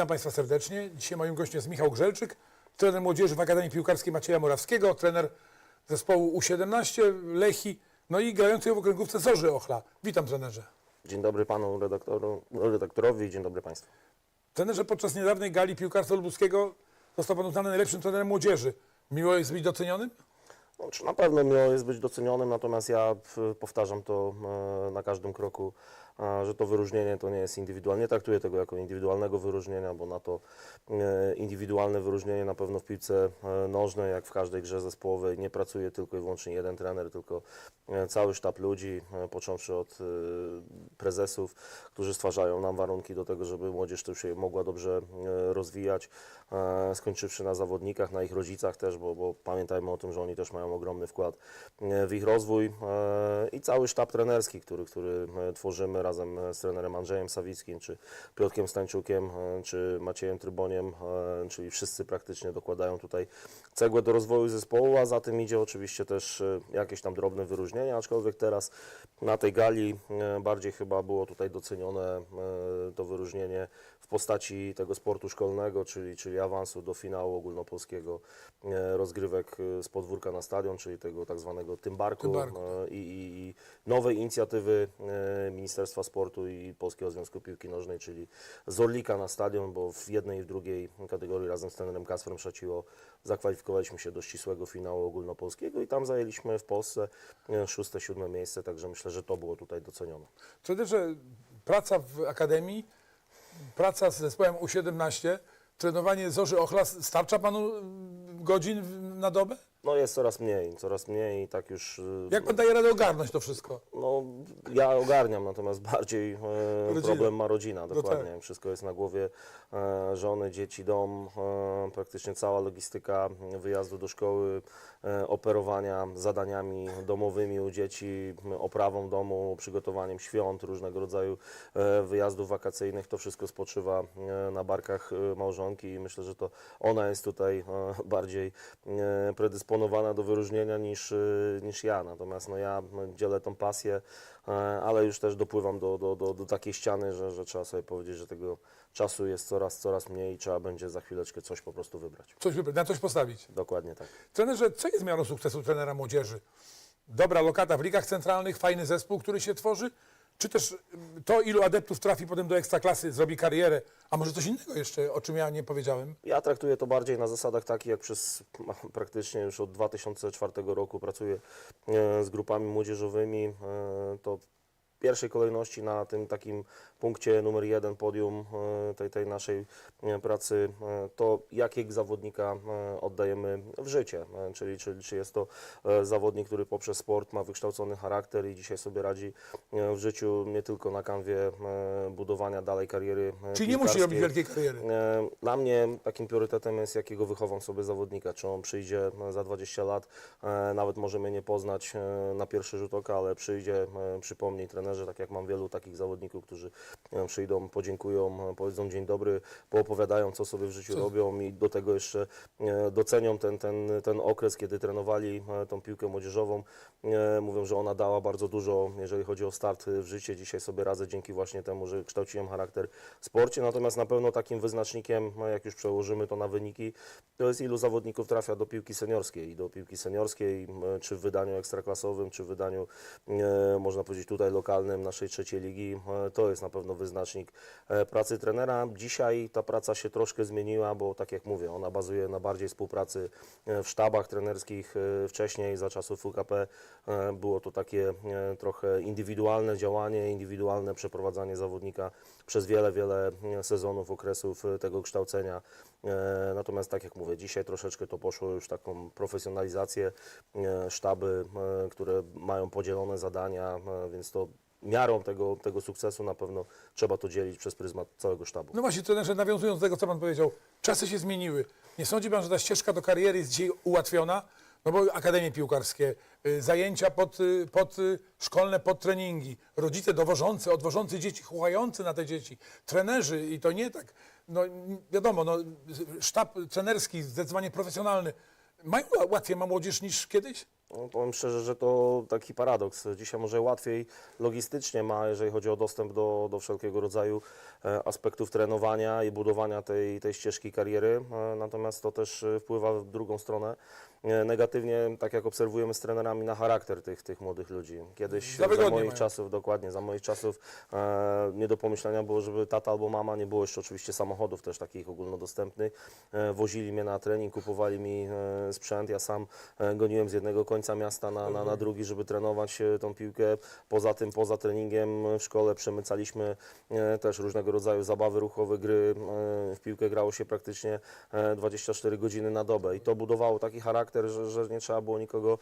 Witam Państwa serdecznie. Dzisiaj moim gościem jest Michał Grzelczyk, trener młodzieży w Akademii Piłkarskiej Macieja Morawskiego, trener zespołu U17 Lechi, no i grający w okręgówce Zorzy Ochla. Witam trenerze. Dzień dobry panu redaktoru, redaktorowi i dzień dobry państwu. Trenerze, podczas niedawnej gali piłkarstwa lubuskiego został Pan uznany najlepszym trenerem młodzieży. Miło jest być docenionym? No, czy na pewno miło jest być docenionym, natomiast ja w- powtarzam to e, na każdym kroku, e, że to wyróżnienie to nie jest indywidualne. Nie traktuję tego jako indywidualnego wyróżnienia, bo na to e, indywidualne wyróżnienie na pewno w piłce e, nożnej, jak w każdej grze zespołowej, nie pracuje tylko i wyłącznie jeden trener, tylko e, cały sztab ludzi, począwszy od prezesów, którzy stwarzają nam warunki do tego, żeby młodzież też się mogła dobrze rozwijać, skończywszy na zawodnikach, na ich rodzicach też, bo, bo pamiętajmy o tym, że oni też mają ogromny wkład w ich rozwój i cały sztab trenerski, który, który tworzymy razem z trenerem Andrzejem Sawickim, czy Piotrkiem Stańczukiem, e, czy Maciejem Tryboniem, e, czyli wszyscy praktycznie dokładają tutaj cegłę do rozwoju zespołu, a za tym idzie oczywiście też e, jakieś tam drobne wyróżnienia, aczkolwiek teraz na tej gali bardziej chyba było tutaj docenione to wyróżnienie postaci tego sportu szkolnego, czyli, czyli awansu do finału ogólnopolskiego e, rozgrywek e, z podwórka na stadion, czyli tego tak zwanego tymbarku, Tymbarku. e, i, i, i nowej inicjatywy Ministerstwa Sportu i Polskiego Związku Piłki Nożnej, czyli z Orlika na stadion, bo w jednej i w drugiej kategorii razem z trenerem Kasprem Szaciło zakwalifikowaliśmy się do ścisłego finału ogólnopolskiego i tam zajęliśmy w Polsce szóste, siódme miejsce, także myślę, że to było tutaj docenione. Trenerze, praca w Akademii, praca z zespołem U17, trenowanie Zorzy Ochla, starcza Panu mm, godzin na dobę? No jest coraz mniej, coraz mniej i tak już... e, Jak Pan daje radę ogarnąć to wszystko? No, ja ogarniam, natomiast bardziej e, Rodzina. problem ma rodzina, No dokładnie. tak. Wszystko jest na głowie e, żony, dzieci, dom, e, praktycznie cała logistyka wyjazdu do szkoły, e, operowania zadaniami domowymi u dzieci, oprawą domu, przygotowaniem świąt, różnego rodzaju e, wyjazdów wakacyjnych. To wszystko spoczywa e, na barkach e, małżonki i myślę, że to ona jest tutaj e, bardziej e, predysponowana do wyróżnienia niż, e, niż ja. Natomiast no, ja dzielę tą pasję, e, ale już też dopływam do, do, do, do takiej ściany, że, że trzeba sobie powiedzieć, że tego czasu jest coraz, coraz mniej i trzeba będzie za chwileczkę coś po prostu wybrać. Coś wybrać, na coś postawić. Dokładnie tak. Trenerze, co jest miarą sukcesu trenera młodzieży? Dobra lokata w ligach centralnych, fajny zespół, który się tworzy? Czy też mm, to, ilu adeptów trafi potem do ekstraklasy, zrobi karierę? A może coś innego jeszcze, o czym ja nie powiedziałem? Ja traktuję to bardziej na zasadach takich, jak przez praktycznie już od 2004 roku pracuję e, z grupami młodzieżowymi. e, To pierwszej kolejności na tym takim punkcie numer jeden podium e, tej, tej naszej e, pracy e, to jakiego zawodnika oddajemy w życie, czyli, czyli czy jest to zawodnik, który poprzez sport ma wykształcony charakter i dzisiaj sobie radzi w życiu nie tylko na kanwie budowania dalej kariery Czyli nie musi robić wielkiej kariery. Dla mnie takim priorytetem jest, jakiego wychowam sobie zawodnika. Czy on przyjdzie za 20 lat, nawet może mnie nie poznać na pierwszy rzut oka, ale przyjdzie, przypomni trenerze, tak jak mam wielu takich zawodników, którzy przyjdą, podziękują, powiedzą dzień dobry, poopowiadają, co sobie w życiu Co? robią i do tego jeszcze e, docenią ten, ten, ten okres, kiedy trenowali e, tą piłkę młodzieżową. E, Mówią, że ona dała bardzo dużo, jeżeli chodzi o start w życie. Dzisiaj sobie radzę dzięki właśnie temu, że kształciłem charakter w sporcie. Natomiast na pewno takim wyznacznikiem, no jak już przełożymy to na wyniki, to jest ilu zawodników trafia do piłki seniorskiej. I do piłki seniorskiej, czy w wydaniu ekstraklasowym, czy w wydaniu, można powiedzieć, tutaj lokalnym naszej trzeciej ligi. E, To jest na pewno wyznacznik e, pracy trenera. Dzisiaj ta praca się troszkę zmieniła, bo tak jak mówię, ona bazuje na bardziej współpracy e, w sztabach trenerskich. Wcześniej, za czasów UKP, było to takie trochę indywidualne działanie, indywidualne przeprowadzanie zawodnika przez wiele, wiele sezonów, okresów tego kształcenia. Natomiast tak jak mówię, dzisiaj troszeczkę to poszło już taką profesjonalizację, sztaby, które mają podzielone zadania, więc to miarą tego, tego sukcesu na pewno trzeba to dzielić przez pryzmat całego sztabu. No właśnie, trenerze, nawiązując do tego, co Pan powiedział, czasy się zmieniły. Nie sądzi Pan, że ta ścieżka do kariery jest dzisiaj ułatwiona? No bo akademie piłkarskie, y, zajęcia pod, y, pod y, szkolne, pod treningi, rodzice dowożący, odwożący dzieci, chuchający na te dzieci, trenerzy i to nie tak, no wiadomo, no, sztab trenerski zdecydowanie profesjonalny. Mają łatwiej ma młodzież niż kiedyś? No, powiem szczerze, że to taki paradoks. Dzisiaj może łatwiej logistycznie ma, jeżeli chodzi o dostęp do, do wszelkiego rodzaju e, aspektów trenowania i budowania tej, tej ścieżki kariery, e, natomiast to też e, wpływa w drugą stronę negatywnie, tak jak obserwujemy z trenerami, na charakter tych, tych młodych ludzi. Kiedyś Za za, moich mają. czasów, dokładnie, za moich czasów e, nie do pomyślenia było, żeby tata albo mama, nie było jeszcze oczywiście samochodów też takich ogólnodostępnych, e, wozili mnie na trening, kupowali mi e, sprzęt, ja sam goniłem z jednego końca miasta na, na, na drugi, żeby trenować e, tą piłkę. Poza tym, poza treningiem w szkole przemycaliśmy e, też różnego rodzaju zabawy ruchowe, gry. e, W piłkę grało się praktycznie e, 24 godziny na dobę i to budowało taki charakter, że, że nie trzeba było nikogo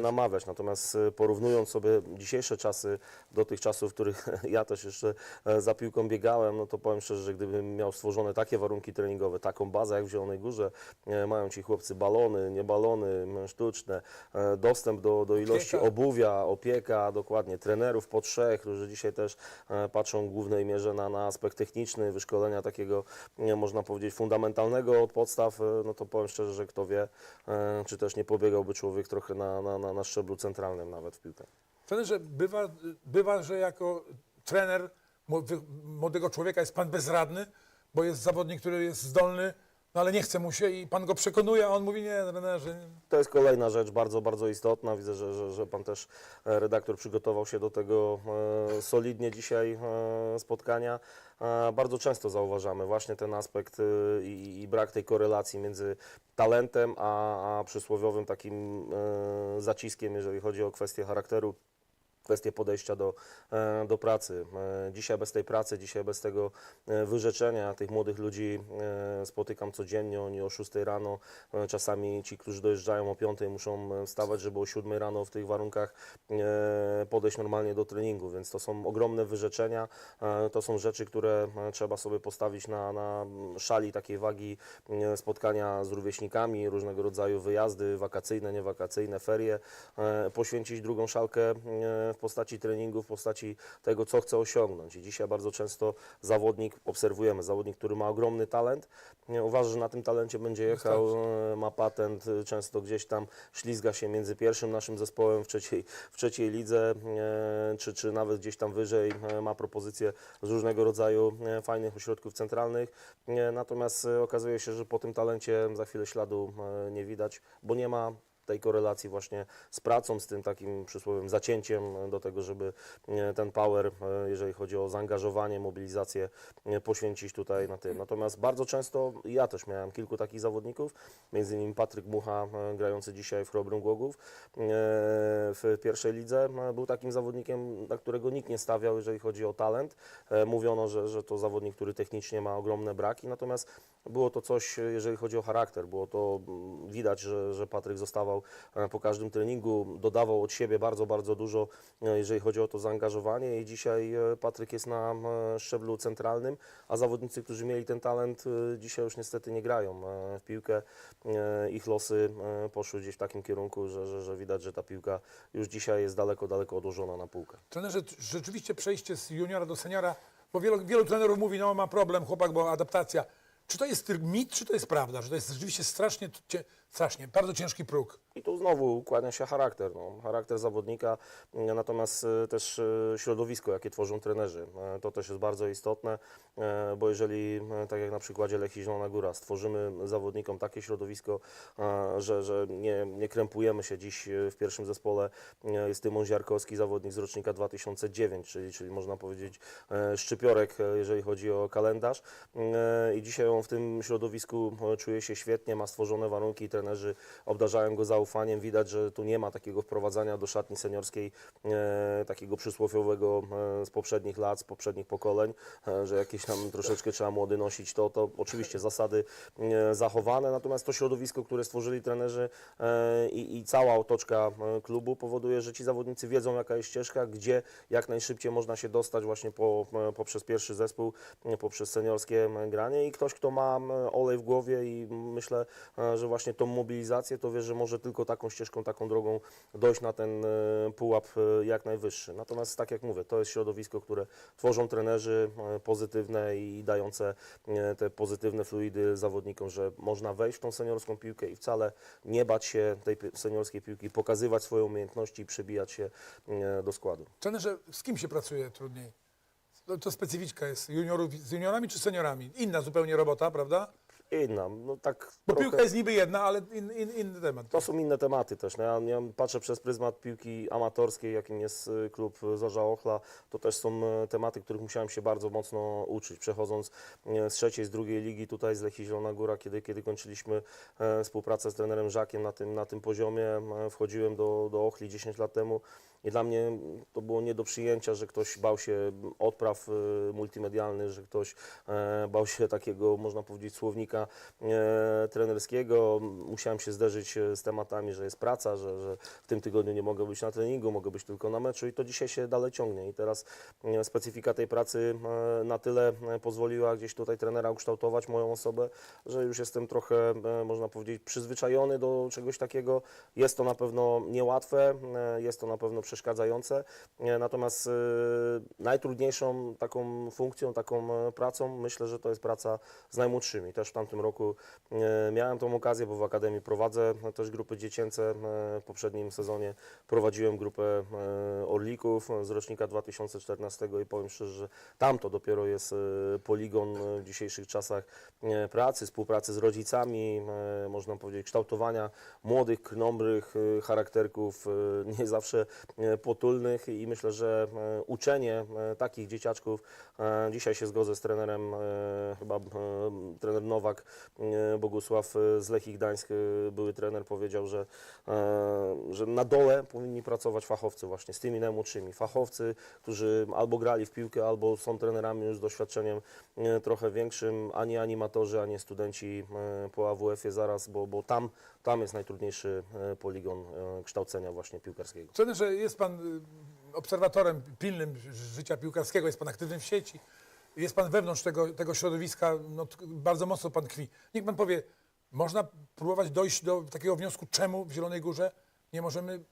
namawiać. Natomiast porównując sobie dzisiejsze czasy do tych czasów, w których ja też jeszcze za piłką biegałem, no to powiem szczerze, że gdybym miał stworzone takie warunki treningowe, taką bazę jak w Zielonej Górze, mają ci chłopcy balony, nie balony, sztuczne, dostęp do, do ilości Opieka. obuwia, opieka, dokładnie, trenerów po trzech, którzy dzisiaj też e, patrzą w głównej mierze na, na aspekt techniczny, wyszkolenia takiego, można powiedzieć, fundamentalnego od podstaw, e, no to powiem szczerze, że kto wie, e, czy też nie pobiegałby człowiek trochę na, na, na, na szczeblu centralnym nawet w piłkę. Trenerze, bywa, bywa, że jako trener młodego człowieka jest pan bezradny, bo jest zawodnik, który jest zdolny, no ale nie chce mu się i pan go przekonuje, a on mówi, nie, trenerze, nie. To jest kolejna rzecz bardzo, bardzo istotna. Widzę, że, że, że Pan też, e, redaktor, przygotował się do tego e, solidnie dzisiaj e, spotkania. E, bardzo często zauważamy właśnie ten aspekt e, i, i brak tej korelacji między talentem a, a przysłowiowym takim e, zaciskiem, jeżeli chodzi o kwestię charakteru kwestie podejścia do, e, do pracy. E, Dzisiaj bez tej pracy, dzisiaj bez tego e, wyrzeczenia tych młodych ludzi spotykam codziennie, oni o 6 rano, czasami ci, którzy dojeżdżają o 5 muszą wstawać, żeby o 7 rano w tych warunkach podejść normalnie do treningu, więc to są ogromne wyrzeczenia, to są rzeczy, które trzeba sobie postawić na, na szali takiej wagi spotkania z rówieśnikami, różnego rodzaju wyjazdy wakacyjne, niewakacyjne, ferie, poświęcić drugą szalkę w postaci treningu, w postaci tego, co chce osiągnąć. I dzisiaj bardzo często zawodnik, obserwujemy, zawodnik, który ma ogromny talent, uważa, że na tym talencie będzie jechał, e, ma patent, e, często gdzieś tam ślizga się między pierwszym naszym zespołem w trzeciej, w trzeciej lidze, e, czy, czy nawet gdzieś tam wyżej, ma propozycje z różnego rodzaju fajnych ośrodków centralnych, natomiast okazuje się, że po tym talencie za chwilę śladu nie widać, bo nie ma tej korelacji właśnie z pracą, z tym takim przysłowiem zacięciem do tego, żeby e, ten power, e, jeżeli chodzi o zaangażowanie, mobilizację, e, poświęcić tutaj na tym. Natomiast bardzo często ja też miałem kilku takich zawodników, między innymi Patryk Mucha, grający dzisiaj w Chrobrym Głogów w pierwszej lidze, był takim zawodnikiem, na którego nikt nie stawiał, jeżeli chodzi o talent. Mówiono, że, że to zawodnik, który technicznie ma ogromne braki, natomiast było to coś, jeżeli chodzi o charakter, było to mm, widać, że, że Patryk zostawał e, po każdym treningu, dodawał od siebie bardzo, bardzo dużo, e, jeżeli chodzi o to zaangażowanie i dzisiaj e, Patryk jest na szczeblu centralnym, a zawodnicy, którzy mieli ten talent, dzisiaj już niestety nie grają w piłkę. Ich losy poszły gdzieś w takim kierunku, że, że, że widać, że ta piłka już dzisiaj jest daleko, daleko odłożona na półkę. Trenerze, rzeczywiście przejście z juniora do seniora, bo wielu, wielu trenerów mówi, no ma problem chłopak, bo adaptacja. Czy to jest mit, czy to jest prawda, że to jest rzeczywiście strasznie, strasznie, bardzo ciężki próg? I tu znowu kłania się charakter, no, charakter zawodnika, e, natomiast e, też e, środowisko, jakie tworzą trenerzy. To też jest bardzo istotne, bo jeżeli, tak jak na przykładzie Lechii Zielona Góra, stworzymy zawodnikom takie środowisko, że, że nie, nie krępujemy się dziś w pierwszym zespole, jest Tymon Ziarkowski, zawodnik z rocznika 2009, czyli, czyli można powiedzieć szczypiorek, jeżeli chodzi o kalendarz. I dzisiaj on w tym środowisku czuje się świetnie, ma stworzone warunki, trenerzy obdarzają go zaufaniem. Widać, że tu nie ma takiego wprowadzania do szatni seniorskiej, e, takiego przysłowiowego e, z poprzednich lat, z poprzednich pokoleń, e, że jakieś tam troszeczkę trzeba młody nosić. To, to oczywiście zasady e, zachowane, natomiast to środowisko, które stworzyli trenerzy e, i, i cała otoczka e, klubu powoduje, że ci zawodnicy wiedzą, jaka jest ścieżka, gdzie jak najszybciej można się dostać właśnie po, e, poprzez pierwszy zespół, e, poprzez seniorskie granie i ktoś, kto ma olej w głowie i myślę, że właśnie tą mobilizację, to wie, że może tylko taką ścieżką, taką drogą dojść na ten e, pułap e, jak najwyższy. Natomiast tak jak mówię, to jest środowisko, które tworzą trenerzy e, pozytywne i dające te pozytywne fluidy zawodnikom, że można wejść w tą seniorską piłkę i wcale nie bać się tej seniorskiej piłki, pokazywać swoje umiejętności i przebijać się do składu. Trenerze, z kim się pracuje trudniej? To, to specyficzka jest. Juniorów, z juniorami czy seniorami? Inna zupełnie robota, prawda? Inna, no tak Bo trochę- piłka jest niby jedna, ale in, in, inny temat. To są inne tematy też. No ja, ja patrzę przez pryzmat piłki amatorskiej, jakim jest y, klub Zorza Ochla. To też są e, tematy, których musiałem się bardzo mocno uczyć. Przechodząc z trzeciej, z drugiej ligi tutaj z Lechii Zielona Góra, kiedy, kiedy kończyliśmy współpracę z trenerem Żakiem na tym, na tym poziomie, wchodziłem do, do Ochli 10 lat temu. I dla mnie to było nie do przyjęcia, że ktoś bał się odpraw e, multimedialnych, że ktoś e, bał się takiego, można powiedzieć, słownika e, trenerskiego. Musiałem się zderzyć e, z tematami, że jest praca, że, że w tym tygodniu nie mogę być na treningu, mogę być tylko na meczu i to dzisiaj się dalej ciągnie. I teraz specyfika tej pracy na tyle pozwoliła gdzieś tutaj trenera ukształtować moją osobę, że już jestem trochę, można powiedzieć, przyzwyczajony do czegoś takiego. Jest to na pewno niełatwe, jest to na pewno przeszkadzające, e, natomiast e, najtrudniejszą taką funkcją, taką e, pracą myślę, że to jest praca z najmłodszymi. Też w tamtym roku miałem tą okazję, bo w Akademii prowadzę też grupy dziecięce. W poprzednim sezonie prowadziłem grupę Orlików z rocznika 2014 i powiem szczerze, że tam to dopiero jest poligon w dzisiejszych czasach pracy, współpracy z rodzicami, można powiedzieć kształtowania młodych, krnąbrych charakterków, nie zawsze potulnych i myślę, że e, uczenie e, takich dzieciaczków, e, dzisiaj się zgodzę z trenerem, e, chyba e, trener Nowak e, Bogusław e, z Lechii Gdańsk, e, były trener, powiedział, że, e, że na dole powinni pracować fachowcy właśnie z tymi najmłodszymi. Fachowcy, którzy albo grali w piłkę, albo są trenerami już z doświadczeniem e, trochę większym, a nie animatorzy, a nie studenci e, po AWF-ie zaraz, bo, bo tam, tam jest najtrudniejszy e, poligon e, kształcenia właśnie piłkarskiego. Trenerze, jest pan y, obserwatorem pilnym ży- życia piłkarskiego, jest pan aktywny w sieci, jest pan wewnątrz tego, tego środowiska, no, bardzo mocno pan tkwi. Niech pan powie, można próbować dojść do takiego wniosku, czemu w Zielonej Górze nie możemy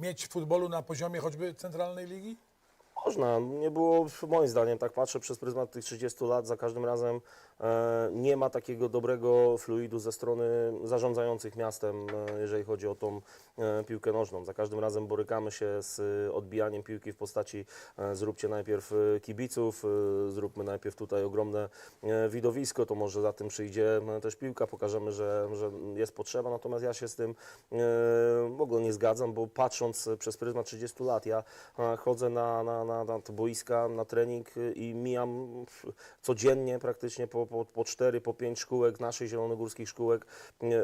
mieć futbolu na poziomie choćby centralnej ligi? Można. Nie było, moim zdaniem, tak patrzę przez pryzmat tych 30 lat, za każdym razem e, nie ma takiego dobrego fluidu ze strony zarządzających miastem, e, jeżeli chodzi o tą e, piłkę nożną. Za każdym razem borykamy się z e, odbijaniem piłki w postaci e, zróbcie najpierw e, kibiców, e, zróbmy najpierw tutaj ogromne e, widowisko, to może za tym przyjdzie e, też piłka, pokażemy, że, że jest potrzeba, natomiast ja się z tym e, w ogóle nie zgadzam, bo patrząc przez pryzmat 30 lat, ja e, chodzę na, na, na, na boiska, na trening i mijam codziennie praktycznie po, po, po 4, po 5 szkółek, naszych zielonogórskich szkółek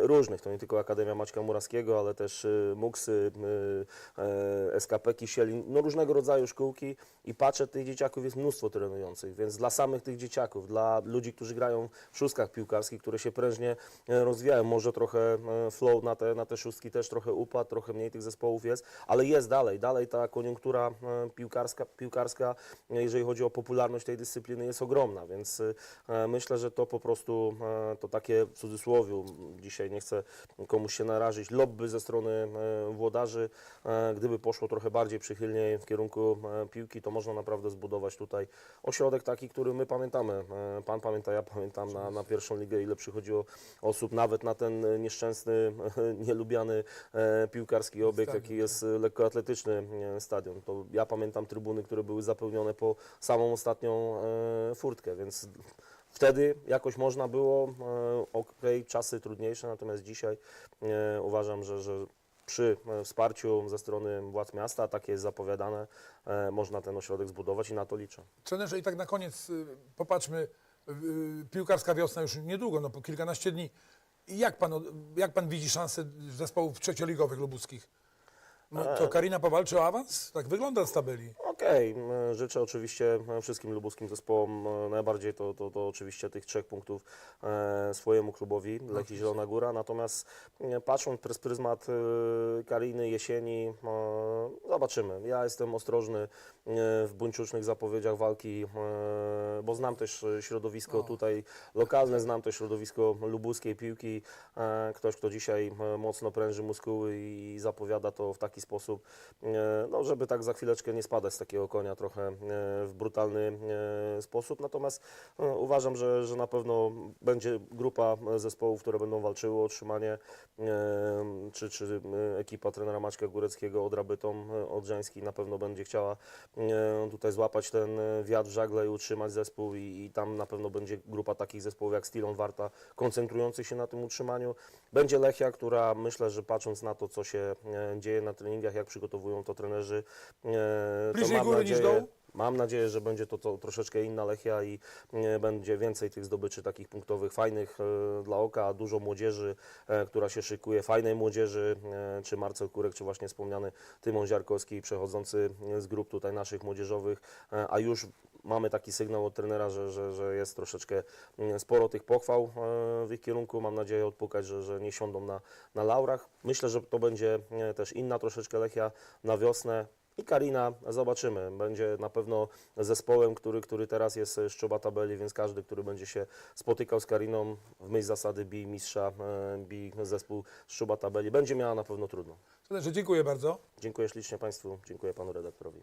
różnych. To nie tylko Akademia Maćka Muraskiego, ale też y, MUKSy, y, e, SKP Kisielin, no różnego rodzaju szkółki i patrzę, tych dzieciaków jest mnóstwo trenujących, więc dla samych tych dzieciaków, dla ludzi, którzy grają w szóstkach piłkarskich, które się prężnie e, rozwijają, może trochę e, flow na te, na te szóstki też trochę upadł, trochę mniej tych zespołów jest, ale jest dalej, dalej ta koniunktura e, piłkarska, piłkarska, jeżeli chodzi o popularność tej dyscypliny jest ogromna, więc e, myślę, że to po prostu e, to takie w cudzysłowie, dzisiaj nie chcę komuś się narazić, lobby ze strony e, włodarzy, e, gdyby poszło trochę bardziej przychylniej w kierunku piłki, to można naprawdę zbudować tutaj ośrodek taki, który my pamiętamy. Pan pamięta, ja pamiętam na, na pierwszą ligę, ile przychodziło osób, nawet na ten nieszczęsny, nielubiany piłkarski obiekt, jaki jest e, lekkoatletyczny stadion. To ja pamiętam trybuny, które były zapełnione po samą ostatnią furtkę, więc Wtedy jakoś można było, e, okej, czasy trudniejsze, natomiast dzisiaj e, uważam, że, że przy e, wsparciu ze strony władz miasta, takie jest zapowiadane, można ten ośrodek zbudować i na to liczę. Trenerze, i tak na koniec popatrzmy, piłkarska wiosna już niedługo, no po kilkanaście dni. Jak pan, jak pan widzi szanse zespołów trzecioligowych lubuskich? No, to Karina powalczy o awans? Tak wygląda z tabeli. Okej, m, życzę oczywiście wszystkim lubuskim zespołom e, najbardziej to, to, to oczywiście tych trzech punktów e, swojemu klubowi, Lechii Zielona Góra, natomiast patrząc przez pryzmat e, Kariny, jesieni, zobaczymy. Ja jestem ostrożny w buńczucznych zapowiedziach walki, e, bo znam też e, środowisko tutaj lokalne, znam też środowisko lubuskiej piłki, e, ktoś kto dzisiaj e, mocno pręży muskuły i zapowiada to w taki sposób, e, no, żeby tak za chwileczkę nie spadać z takiego konia trochę e, w brutalny e, sposób. Natomiast e, uważam, że, że na pewno będzie grupa e, zespołów, które będą walczyły o utrzymanie, e, czy, czy e, ekipa trenera Maćka Góreckiego od Rabytom, e, Odrzański na pewno będzie chciała e, tutaj złapać ten e, wiatr w żagle i utrzymać zespół i, i tam na pewno będzie grupa takich zespołów jak Stilon Warta, koncentrujących się na tym utrzymaniu. Będzie Lechia, która myślę, że patrząc na to, co się e, dzieje na treningach, jak przygotowują to trenerzy, e, to Bliżej mam góry niż nadzieję, dołu? Mam nadzieję, że będzie to, to troszeczkę inna Lechia i e, będzie więcej tych zdobyczy takich punktowych, fajnych e, dla oka, dużo młodzieży, e, która się szykuje, fajnej młodzieży, czy Marcel Kurek, czy właśnie wspomniany Tymon Ziarkowski, przechodzący z grup tutaj naszych młodzieżowych, a już mamy taki sygnał od trenera, że, że, że jest troszeczkę mm, sporo tych pochwał w ich kierunku. Mam nadzieję odpukać, że, że nie siądą na, na laurach. Myślę, że to będzie też inna troszeczkę Lechia na wiosnę. I Karina, zobaczymy. Będzie na pewno zespołem, który, który teraz jest szczoba tabeli, więc każdy, który będzie się spotykał z Kariną w myśl zasady bij mistrza, e, bij zespół szczoba tabeli, będzie miała na pewno trudno. Trenerze, dziękuję bardzo. Dziękuję ślicznie Państwu, dziękuję Panu redaktorowi.